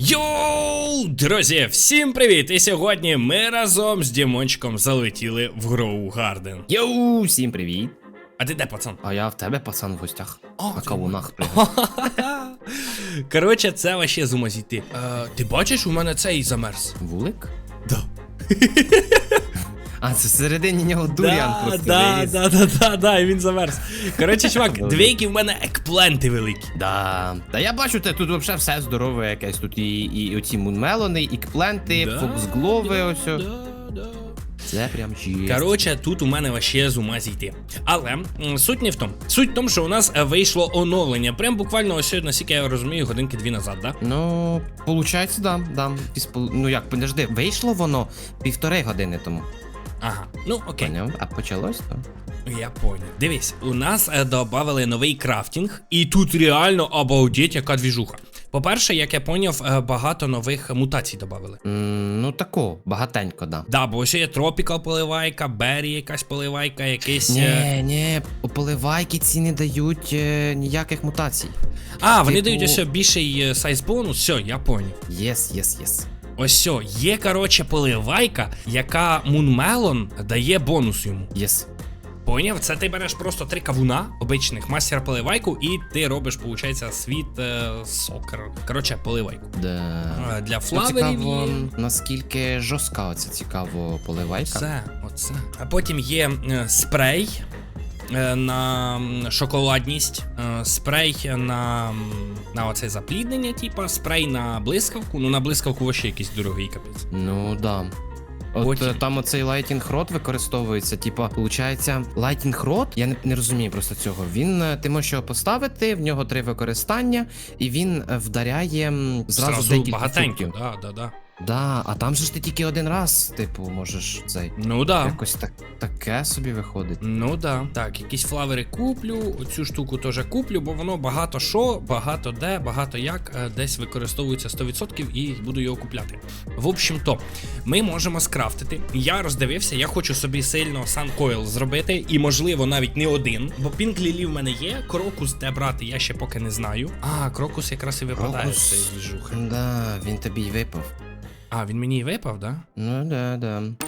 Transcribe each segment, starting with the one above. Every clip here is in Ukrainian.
Йоу, друзі, всім привіт! І сьогодні ми разом з Дімончиком залетіли в Гроу Гарден. Йоу, всім привіт! А ти де, пацан? А я в тебе, пацан, в гостях. О, на кавунах. Коротше, це вообще зума ума зійти. Е, ти бачиш, у мене цей замерз. Вулик? Да. А, це всередині нього дуріан да, просто да, виріс. да, да, да, да, і він замерз. Коротше, чувак, двійки в мене екпленти великі. Да. Та я бачу, те тут взагалі все здорове якесь. Тут і, і оці мунмелони, і кпленти, Да, фоксглови, ось. о. Да, да. Це прям честь. Коротше, тут у мене вообще з ума зійти. Але м, суть не в тому. Суть в тому, що у нас е, вийшло оновлення. Прям буквально ось, наскільки я розумію, годинки дві назад, да? Ну, получається, да, да. Ну як, подожди, вийшло воно півтори години тому. Ага. Ну окей. Поняв? А почалось то? Я понял. Дивись, у нас е, додавали новий крафтінг, і тут реально обалдеть, яка двіжуха. По-перше, як я поняв, е, багато нових мутацій додавали. М, ну тако, багатенько, да. Да, бо ось є тропікал поливайка, бері якась поливайка, якийсь. е, Ні, ні, поливайки ці не дають е, ніяких мутацій. А, вони типу- дають ось більший е, сайз бонус. Все, я поняв. Єс, єс, єс. Ось все, є, коротше, поливайка, яка Мунмелон дає бонус йому. Єс. Поняв? Це ти береш просто три кавуна обичних, мастер поливайку, і ти робиш, виходить, світ е, сокер. Коротше, поливайку. Да. Для Ну, флаверів цікаво, наскільки жорстка оця цікаво поливайка. Оце, оце. А потім є е, спрей на шоколадність, е, спрей на, на оце запліднення, типа, спрей на блискавку. Ну на блискавку вообще якийсь дорогий капець. Ну да. От Потім. е, там оцей лайтінг рот використовується, типа, получається, лайтінг рот, я не, не розумію просто цього. Він е, ти можеш його поставити, в нього три використання, і він е, вдаряє м, зразу, декілька багатенько. Да, да, да. Да, а там же ж ти тільки один раз, типу, можеш цей. Ну да. Якось так таке собі виходить. Ну да. Так, якісь флавери куплю, оцю штуку теж куплю, бо воно багато що, багато де, багато як е, десь використовується 100% і буду його купляти. В общем то, ми можемо скрафтити. Я роздивився, я хочу собі сильно Suncoil зробити, і можливо навіть не один. Бо пінк лілі в мене є, крокус де брати, я ще поки не знаю. А, крокус якраз і випадає з цієї двіжухи. Да, він тобі й випав. А, він мені і випав, да? Ну да, да.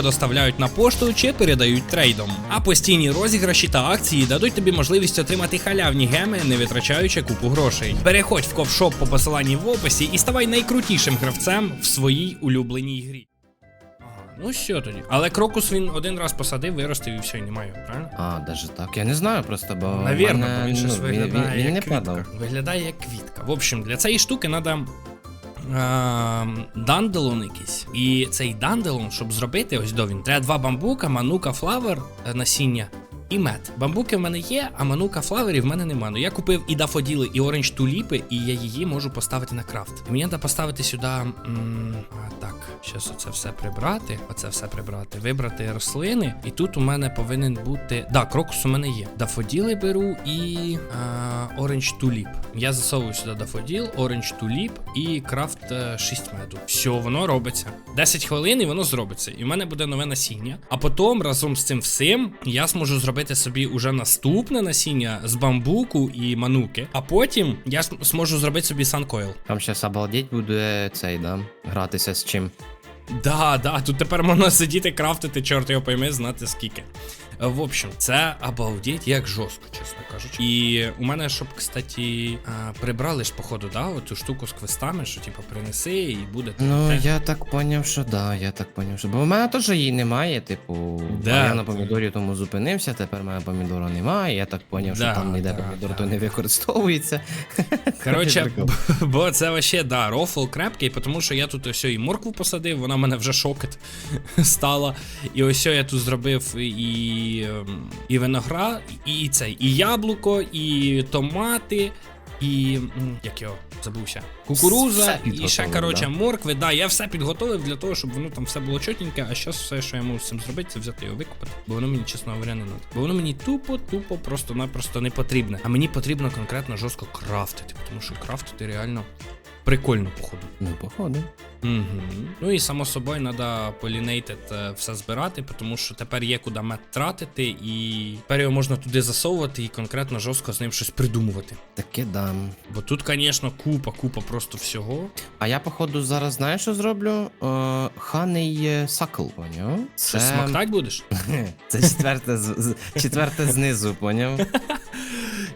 доставляють на пошту чи передають трейдом. А постійні розіграші та акції дадуть тобі можливість отримати халявні геми, не витрачаючи купу грошей. Переходь в ковшоп по посиланні в описі і ставай найкрутішим гравцем в своїй улюбленій грі. Ну що тоді? Але крокус він один раз посадив, виростив і все, і немає, правильно? А, даже так. Я не знаю просто, бо. Навірно, мене, бо він щось ну, виглядає він, він як не квітка. падав. Виглядає як квітка. В общем, для цієї штуки треба. Данделон якийсь. І цей данделон, щоб зробити, ось до він, треба два бамбука, манука флавер, е, насіння і мед. Бамбуки в мене є, а манука флаверів в мене нема. Ну я купив і дафоділи, і оранж туліпи, і я її можу поставити на крафт. І мені треба поставити сюди. М, а, так, зараз оце все прибрати. Оце все прибрати, вибрати рослини. І тут у мене повинен бути. Да, крокус у мене є. Дафоділи беру і оранж туліп. Я засовую сюди дафоділ, оранж туліп і крафт е, 6 меду. Все, воно робиться. 10 хвилин і воно зробиться. І в мене буде нове насіння. А потім разом з цим всім я зможу зробити собі уже наступне насіння з бамбуку і мануки. А потім я зможу зробити собі санкойл. Там щас обалдеть буде цей, да, гратися з чим. Да, да, тут тепер можна сидіти, крафтити, чорт його пойми, знати скільки. Е, В общем, це обалдеть як жорстко, чесно кажучи. І у мене, щоб, кстати, прибрали ж, походу, да, оцю штуку з квестами, що типу принеси і буде Ну, те. я так поняв, що да, я так поняв, що. Бо в мене теж її немає, типу. Да. Я на помідорі тому зупинився, тепер в мене помідора немає. Я так поняв, що Да, там ніде да, помідор, да. то не використовується. Коротше, бо це вообще, да, рофл крепкий, тому що я тут ось і моркву посадив, вона мене вже шокет стала. І ось я тут зробив і, ем, і виноград, і цей, і яблуко, і томати, і. як його забувся? Кукуруза і ще, коротше, да. моркви. Да, я все підготовив для того, щоб воно там все було чотеньке, а зараз все, що я можу з цим зробити, це взяти його викупити. Бо воно мені, чесно говоря, не треба. Бо воно мені тупо, тупо, просто-напросто не потрібне. А мені потрібно конкретно жорстко крафтити, тому що крафтити реально прикольно, походу. Ну, походу. Угу. Ну і само собою треба полінейтед все збирати, тому що тепер є куди мед тратити, і тепер його можна туди засовувати і конкретно жорстко з ним щось придумувати. Таке дам. Бо тут, звісно, купа, купа просто всього. А я, походу, зараз знаєш, що зроблю? Е, ханий е, сакл, поняв? Що смоктать будеш? Це четверте, з- з- четверте знизу, поняв?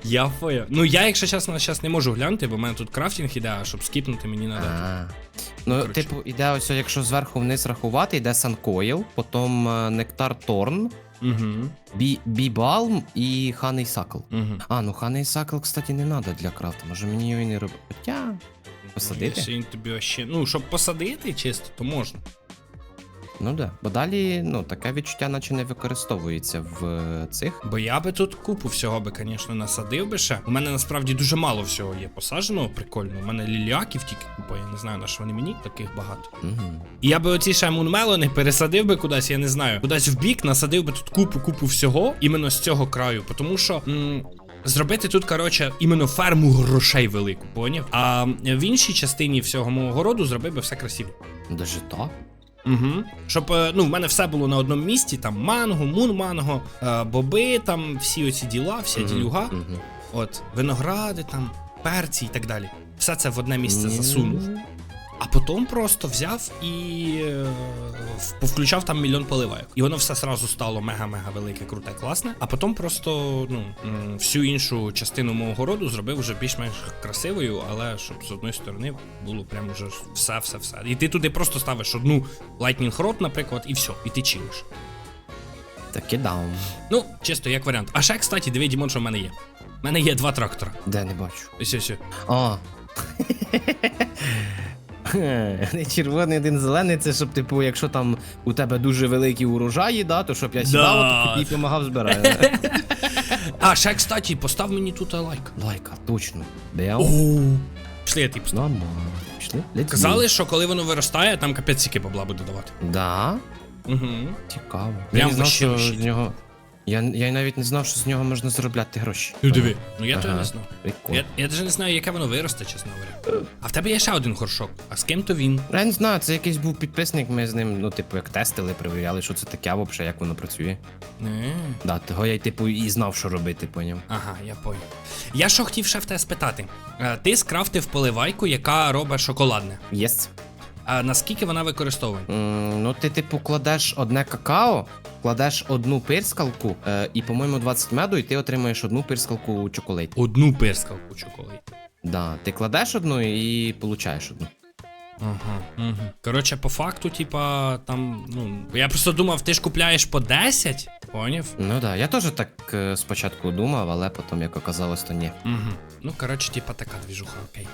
Я поняв. Ну я, якщо чесно, зараз не можу глянути, бо в мене тут крафтинг іде, а щоб скіпнути мені треба. А. Ну, коротше. типу, іде ось, якщо зверху вниз рахувати, йде Санкоїл, потім е, Нектар Торн, Угу. Бі, Бібалм і Ханий Сакл. Угу. А, ну Ханий Сакл, кстати, не треба для крафта. Може мені його і не робити. Хоча. Посадити? Якщо він тобі ще. Ну, щоб посадити чисто, то можна. Ну да. Бо далі, ну, таке відчуття, наче не використовується в е, цих. Бо я би тут купу всього би, звісно, насадив би ще. У мене насправді дуже мало всього є посадженого, прикольно. У мене ліліаків тільки купа, я не знаю, на що вони мені, таких багато. Угу. І я би оці ще мунмелони пересадив би кудись, я не знаю, кудись в бік, насадив би тут купу, купу всього, іменно з цього краю. Тому що. М- Зробити тут, коротше, іменно ферму грошей велику, поняв? А в іншій частині всього мого городу зробив би все красиво. Даже так? Угу. Щоб е, ну, в мене все було на одному місці: там манго, мун-манго, е, боби, там всі оці діла, вся ділюга. Угу. От, виногради, там, перці і так далі. Все це в одне місце засунув. А потім просто взяв і е, повключав там мільйон поливайок. І воно все сразу стало мега-мега велике, круте, класне. А потім просто ну, всю іншу частину мого городу зробив вже більш-менш красивою, але щоб з одної сторони було прям вже все-все-все. І ти туди просто ставиш одну Lightning Rod, наприклад, і все, і ти чилиш. Таки даун. Ну, чисто як варіант. А ще, кстати, диви, Дімон, що в мене є. У мене є два трактора. Де не бачу. Ось ось. ось. Не червоний, один зелений, це щоб, типу, якщо там у тебе дуже великі урожаї, да, то щоб я сідав, Да. то тобі допомагав збирати. А, ще, кстати, постав мені тут лайк. Лайка, точно. Де? Пішли, я тобі поставлю. Пішли? Казали, що коли воно виростає, там капець сіки бабла буде давати. Да? Угу. Цікаво. Прям я не знав, що з нього. Я, я навіть не знав, що з нього можна заробляти гроші. Ну диви. Ну я Ага. не знав. Прикольно. Я, я навіть не знаю, яке воно виросте, чесно говоря. А в тебе є ще один горшок. А з ким то він? Я не знаю, це якийсь був підписник, ми з ним, ну, типу, як тестили, перевіряли, що це таке, взагалі, як воно працює. Не. Да, того я й типу і знав, що робити, поняв. Ага, я понял. Я що хотів ще в тебе спитати. Е, Ти скрафтив поливайку, яка робить шоколадне. Єс. А наскільки вона використовує? М, Ну, ти, типу, кладеш одне какао, кладеш одну пирскалку е, і, по-моєму, 20 меду, і ти отримаєш одну пирскалку чоколейту. Одну пирскалку чоколад. Да, ти кладеш одну і получаєш одну. Ага, угу. Коротше, по факту, типа, там, ну. Я просто думав, ти ж купляєш по 10, поняв? Ну да, я теж так е, спочатку думав, але потім, як оказалось, то ні. Угу. Ну, коротше, типа така двіжуха, окей.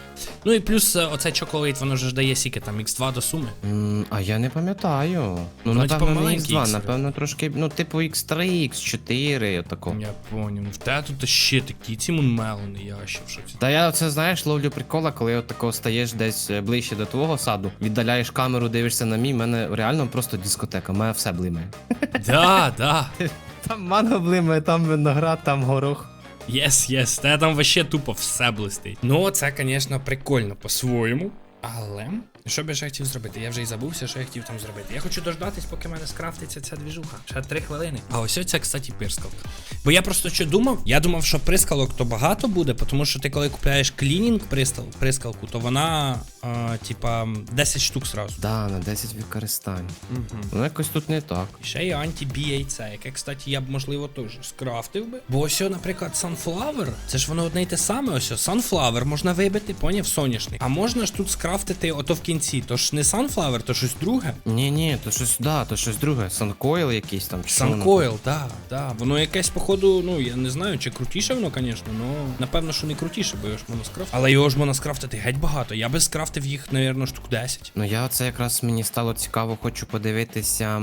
Ну і плюс е, оцей чоколад, воно ж дає сіки там X2 до суми. М, а я не пам'ятаю. Ну, Ну, напевно, типу, не маленький X2, X, напевно, трошки, ну, типу, X3, X4, отако. Я поняв. В тебе тут ще такі ці мунмелони, я ще в шоці. Та я це знаєш, ловлю прикола, коли от такого стаєш десь е, ближче до твого саду, віддаляєш камеру, дивишся на мій, в мене реально просто дискотека, в мене все блимає. Да, да. Там манго блимає, там виноград, там горох. Єс, єс, та там вообще тупо все блистить. Ну, це, звісно, прикольно по-своєму. Але що би я ще хотів зробити? Я вже й забувся, що я хотів там зробити. Я хочу дождатись, поки в мене скрафтиться ця двіжуха. Ще три хвилини. А ось це, кстати, пирскалка. Бо я просто що думав? Я думав, що прискалок то багато буде, тому що ти коли купляєш клінінг пристал, прискалку, то вона, а, типа, 10 штук сразу. Да, на 10 використань. Угу. Ну якось тут не так. І ще є анті-BAC, яке, кстати, я б, можливо, теж скрафтив би. Бо ось, наприклад, Sunflower, це ж воно одне й те саме. Ось, Sunflower можна вибити, поняв, соняшник. А можна ж тут скрафтити ото в кінці. То ж не Sunflower, то щось друге. Ні, ні, то щось, да, то щось друге. Санкойл якийсь там. чи що воно? Suncoil, да, да. Воно якесь, походу, ну я не знаю, чи крутіше воно, звісно, ну напевно, що не крутіше, бо його ж можна скрафтити. Але його ж можна скрафтити геть багато. Я би скрафтив накрафтив їх, навірно, штук 10. Ну я оце якраз мені стало цікаво, хочу подивитися,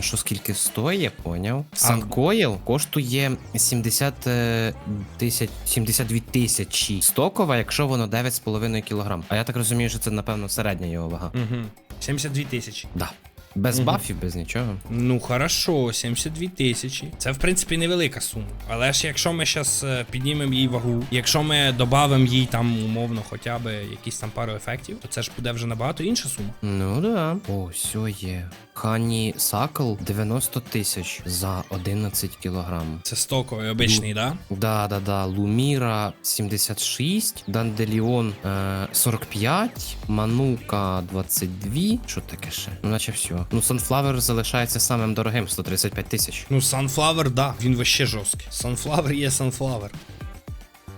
що скільки стоїть, поняв? Санкоїл коштує 70 е, тисяч 72 тисячі стокова, якщо воно 9,5 кг. А я так розумію, що це напевно середня його вага. Угу. 72 тисячі. Да. Без Мгм. бафів, без нічого. Ну, хорошо, 72 тисячі. Це, в принципі, невелика сума. Але ж якщо ми зараз піднімемо їй вагу, якщо ми додамо їй там умовно хоча б якісь там пару ефектів, то це ж буде вже набагато інша сума. Ну да. О, все є. Хані Сакл 90 тисяч за 11 кілограм. Це стоковий обичний, да? Да, да, да. Луміра 76, Данделіон е, 45, Манука 22. Що таке ще? Ну, наче все. Ну, Sunflower залишається самим дорогим 135 тисяч. Ну, Sunflower, да, він вообще жорсткий. Sunflower є Sunflower.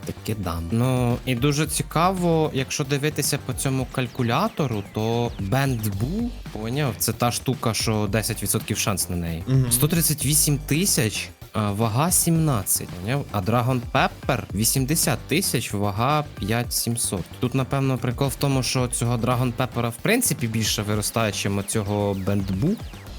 Таке дам. Ну і дуже цікаво, якщо дивитися по цьому калькулятору, то Бендбу, поняв, це та штука, що 10% шанс на неї. Угу. 138 тисяч. А Вага 17, поняв? а Dragon Pepper 80 тисяч, вага 5700. Тут, напевно, прикол в тому, що цього Dragon Pepper в принципі більше виростає, чим цього Бендбу.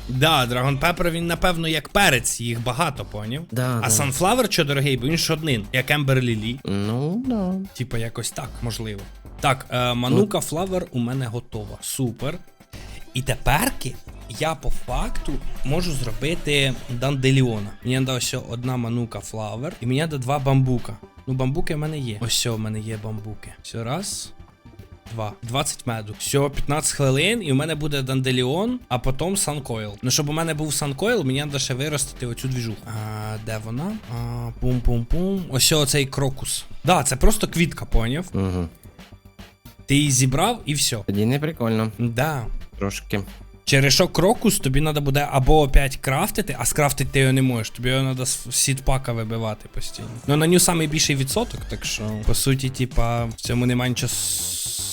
Да, Dragon Pepper, він, напевно, як перець, їх багато, поняв? Да, А Sunflower, що дорогий, бо він ж один, як Ember Lily. Ну, да. Типа якось так, можливо. Так, е, Манука Флавер у мене готова. Супер. І теперки я по факту можу зробити Данделіона. Мені надо ось одна манука флавер, і мені надо два бамбука. Ну, бамбуки в мене є. Ось в мене є бамбуки. Все, раз. Два. 20 меду. Все, 15 хвилин, і в мене буде Данделіон, а потім Санкойл. Ну, щоб у мене був Санкойл, мені треба ще виростити оцю двіжуху. А, де вона? А, пум-пум-пум. Ось оцей крокус. Да, це просто квітка, поняв? Угу. Ти її зібрав і все. Тоді не прикольно. Да. Трошки. Через що крокус тобі треба буде або опять крафтити, а скрафтити ти його не можеш. Тобі його треба з сітпака вибивати постійно. Ну на нього найбільший відсоток, так що по суті, типа, в цьому немає нічого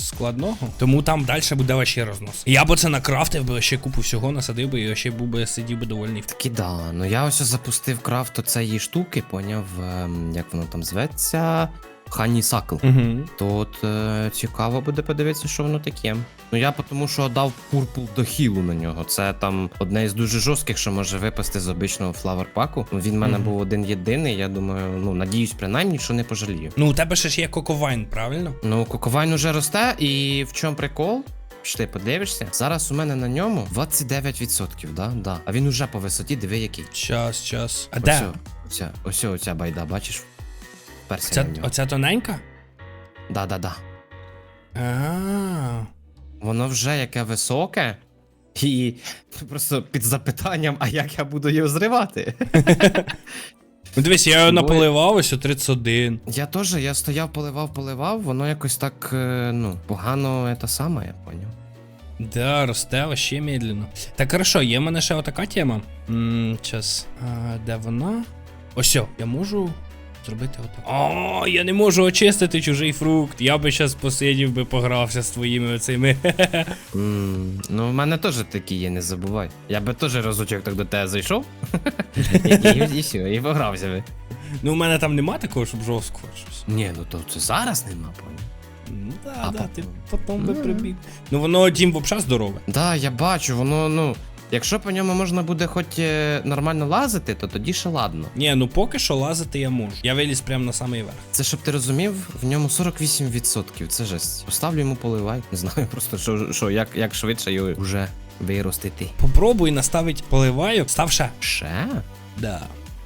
складного. Тому там далі буде вообще рознос. Я б це накрафтив би ще купу всього, насадив би і ще був би сидів би довольний. Таки да. Ну я ось запустив крафт оцеї штуки, поняв, ем, як воно там зветься. Ханісакл. Угу. То от е, цікаво буде подивитися, що воно таке. Ну я тому, що дав пурпул до хілу на нього. Це там одне із дуже жорстких, що може випасти з обичного флавер паку. Ну, Він в мене Мгм. був один єдиний. Я думаю, ну надіюсь, принаймні, що не пожалію. Ну, у тебе ще ж є коковайн, правильно? Ну, коковайн уже росте, і в чому прикол? Що ти подивишся? Зараз у мене на ньому 29%, да? Да. А він уже по висоті, диви який. Час, час. А Ось, де? Оця, ось оця байда, бачиш? Перся на нього. оця тоненька? Да, да, да. А. Воно вже яке високе. І просто під запитанням, а як я буду його зривати? Ну дивись, я його наполивав, ось о 31. Я теж, я стояв, поливав, поливав, воно якось так, е, ну, погано це саме, я поняв. Да, росте вообще медленно. Так хорошо, є в мене ще отака тема. Час. А, де вона? Ось, я можу зробити отак. О, я не можу очистити чужий фрукт. Я би щас посидів би погрався з твоїми оцими. М, ну, в мене теж такі є, не забувай. Я би теж разочок так до тебе зайшов. і, і, і все, і погрався би. ну, у мене там нема такого, щоб жорстко щось. Ні, ну то це зараз нема, поняв. Ну да, А да, ти потім би прибіг. Ну воно дім вообще здорове. Да, я бачу, воно, ну. Якщо по ньому можна буде хоч е, нормально лазити, то тоді ще ладно. Ні, ну поки що лазити я можу. Я виліз прямо на самий верх. Це щоб ти розумів, в ньому 48%. Це жесть. Поставлю йому поливай. Не знаю просто, що, що як, як швидше його вже виростити. Попробуй наставить поливаю. Став ще. Ще? Да.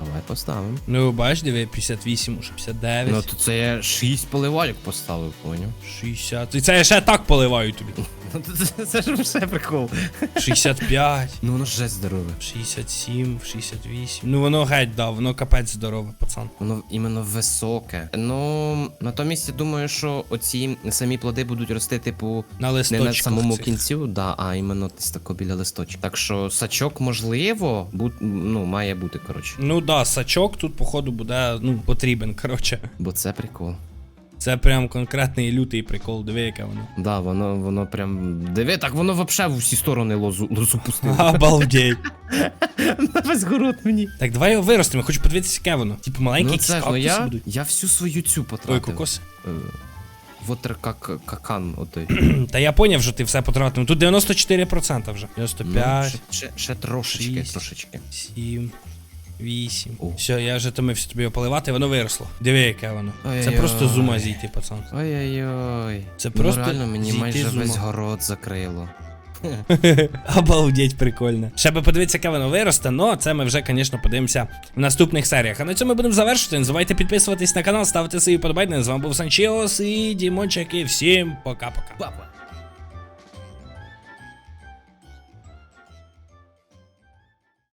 Давай поставимо. Ну, бач, диви, 58, уже 59. Ну то це я 6 поливайок поставив, поняв. 60. І це я ще так поливаю тобі. Ну це, це ж все прикол. 65, Ну воно ж жесть здорове. 67, 68. Ну воно геть, да, воно капець здорове, пацан. Воно іменно високе. Ну, натомість я думаю, що оці самі плоди будуть рости, типу, На не листочках на самому цих. кінцю, да, а іменно десь тако біля листочка. Так що сачок, можливо, бу, ну, має бути, коротше. Ну да, сачок тут, походу, буде ну, потрібен, коротше. Бо це прикол. Це прям конкретний лютий прикол, диви, яке воно. Да, воно, воно прям. Диви, так воно вообще в усі сторони лозу, лозу пустило. Обалдеть. Весь город мені. Так, давай його виростимо, хочу подивитися, яке воно. Типу маленькі Ну це ну я, будуть. я всю свою цю потратив. Ой, кокос. Water как какан отой. Та я поняв, що ти все потратив. Ну, Тут 94% вже. Ну, 95, ще, ще, ще трошечки, трошечки. 7, 8. О. Все, я вже томився тобі його поливати, воно виросло. Диви, яке воно. Це Ой-ой-ой. просто з ума зійти, пацан. Ой-ой-ой. Це Ну, просто реально мені зійти майже з ума. весь город закрило. Обалдеть, прикольно. Ще би подивитися, яке воно виросте, но це ми вже, звісно, подивимося в наступних серіях. А на цьому ми будемо завершувати. Не забувайте підписуватись на канал, ставити свої подобайки. З вами був Санчіос і Дімончик, і всім пока-пока. Папа.